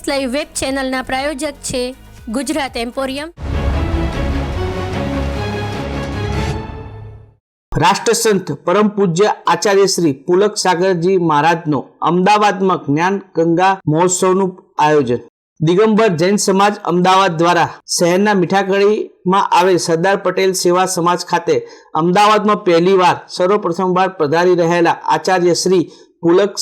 S live web ચેનલના પ્રાયોજક છે Gujarat emporium. રાષ્ટ્રસંત પરમ પૂજ્ય આચાર્ય શ્રી પુલક સાગરજી મહારાજનો અમદાવાદમાં જ્ઞાન ગંગા મહોત્સવનું આયોજન. દિગંબર જૈન સમાજ અમદાવાદ દ્વારા શહેરના મીઠાકડીમાં આવેલ સરદાર પટેલ સેવા સમાજ ખાતે અમદાવાદમાં પહેલીવાર સર્વપ્રથમવાર પધારી રહેલા આચાર્ય શ્રી પુલક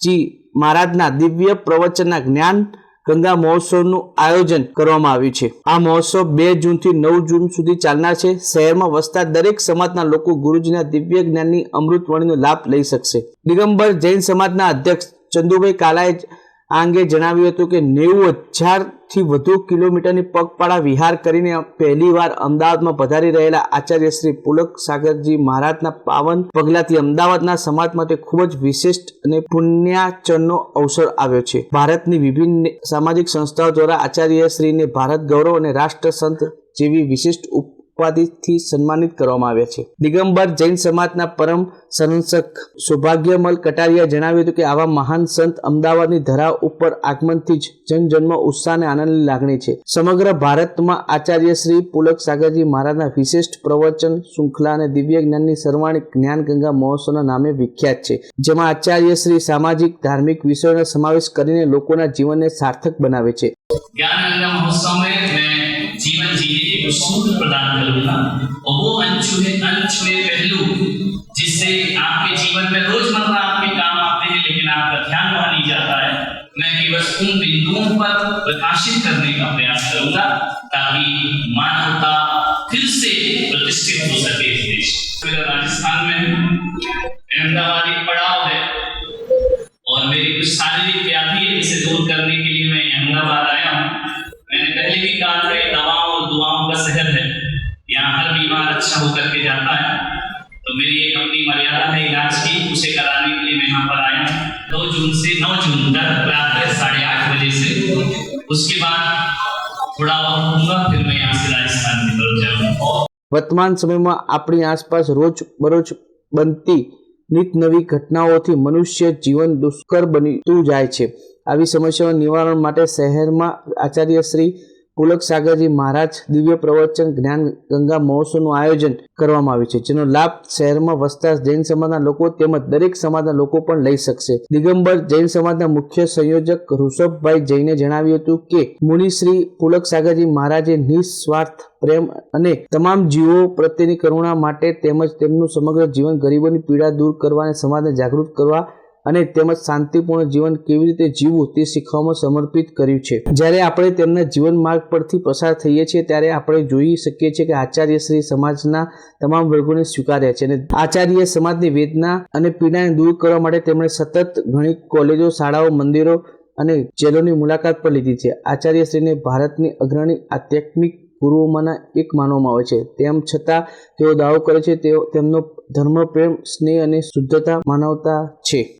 સાગરજી મહારાજના દિવ્ય પ્રવચનના જ્ઞાન ગંગા મહોત્સવનું આયોજન કરવામાં આવ્યું છે. આ મહોત્સવ બે જૂનથી નવ જૂન સુધી ચાલનાર છે. શહેરમાં વસતા દરેક સમાજના લોકો ગુરુજીના દિવ્ય જ્ઞાનની અમૃતવાણીનો લાભ લઈ શકશે. દિગંબર જૈન સમાજના અધ્યક્ષ ચંદુભાઈ કાલાએ આ અંગે જણાવ્યું હતું કે નેવું હજારથી વધુ કિલોમીટરની પગપાળા વિહાર કરીને પહેલીવાર અમદાવાદમાં પધારી રહેલા આચાર્ય શ્રી પુલક સાગરજી મહારાજના પાવન પગલાથી અમદાવાદના સમાજ માટે ખૂબ જ વિશિષ્ટ અને પુણ્યાચરણનો અવસર આવ્યો છે. ભારતની વિભિન્ન સામાજિક સંસ્થાઓ દ્વારા આચાર્ય શ્રીને ભારત ગૌરવ અને રાષ્ટ્ર સંત જેવી વિશિષ્ટ ઉપાધિથી સન્માનિત કરવામાં આવ્યા છે. દિગંબર જૈન સમાજના પરમ સંરક્ષક સૌભાગ્યમલ કટારિયા જણાવ્યું હતું કે આવા મહાન સંત અમદાવાદની ધરા ઉપર આગમનથી જ જનજન્મ ઉત્સાહ અને આનંદની લાગણી છે. સમગ્ર ભારતમાં આચાર્ય શ્રી પુલક સાગરજી મહારાજના વિશિષ્ટ પ્રવચન, શૃંખલા અને દિવ્ય જ્ઞાનની સર્વાણી જ્ઞાનગંગા મહોત્સવના નામે વિખ્યાત છે, જેમાં આચાર્ય શ્રી સામાજિક, ધાર્મિક વિષયોનો સમાવેશ કરીને લોકોના જીવનને સાર્થક બનાવે છે. જ્ઞાનગંગા મહોત્સવ के कुछ सूत्र प्रदान करूँगा और वो अनछुए अनछुए पहलू, जिससे आपके जीवन में रोज़मर्रा आपके काम आते हैं, लेकिन आपका ध्यान वहाँ नहीं जाता है। मैं केवल उन बिंदुओं पर प्रकाशित करने का प्रयास करूँगा, ताकि मानवता फिर से प्रतिष्ठित हो सके। इस देश राजस्थान में शहर है यहाँ हर बीमार अच्छा होकर के जाता है तो मेरी एक अपनी मर्यादा है इलाज की उसे कराने के लिए मैं यहाँ पर आया हूँ दो जून से नौ जून तक रात के साढ़े आठ बजे से उसके बाद थोड़ा वक्त दूंगा फिर मैं यहाँ से राजस्थान की तरफ जाऊँगा વર્તમાન સમયમાં આપણી આસપાસ રોજ બરોજ બનતી નિત નવી ઘટનાઓથી મનુષ્ય જીવન દુષ્કર બનતું જાય છે આવી સમસ્યાઓના નિવારણ માટે શહેરમાં આચાર્ય શ્રી પુલક સાગરજી મહારાજ દિવ્ય પ્રવચન જ્ઞાન ગંગા મહોત્સવનું આયોજન કરવામાં આવ્યું છે, જેનો લાભ શહેરમાં વસતા જૈન સમાજના લોકો તેમજ દરેક સમાજના લોકો પણ લઈ શકશે. દિગંબર જૈન સમાજના મુખ્ય સંયોજક ઋષભભાઈ જૈને જણાવ્યું હતું કે મુનિ શ્રી પુલક સાગરજી મહારાજે નિસ્વાર્થ પ્રેમ અને તમામ જીવો પ્રત્યેની કરુણા માટે તેમજ તેમનું સમગ્ર જીવન ગરીબોની પીડા દૂર કરવા અને સમાજને જાગૃત કરવા અને તેમજ શાંતિપૂર્ણ જીવન કેવી રીતે જીવવું તે શીખવામાં સમર્પિત કર્યું છે. જ્યારે આપણે તેમના જીવન માર્ગ પરથી પસાર થઈએ છીએ, ત્યારે આપણે જોઈ શકીએ છીએ કે આચાર્ય શ્રી સમાજના તમામ વર્ગોને સ્વીકાર્યા છે અને આચાર્ય સમાજની વેદના અને પીડાને દૂર કરવા માટે તેમણે સતત ઘણી કોલેજો, શાળાઓ, મંદિરો અને જેલોની મુલાકાત પણ લીધી છે. આચાર્યશ્રીને ભારતની અગ્રણી આધ્યાત્મિક ગુરુઓમાંના એક માનવામાં આવે છે. તેમ છતાં, તેઓ દાવો કરે છે, તેઓ તેમનો ધર્મ પ્રેમ સ્નેહ અને શુદ્ધતા માનવતા છે.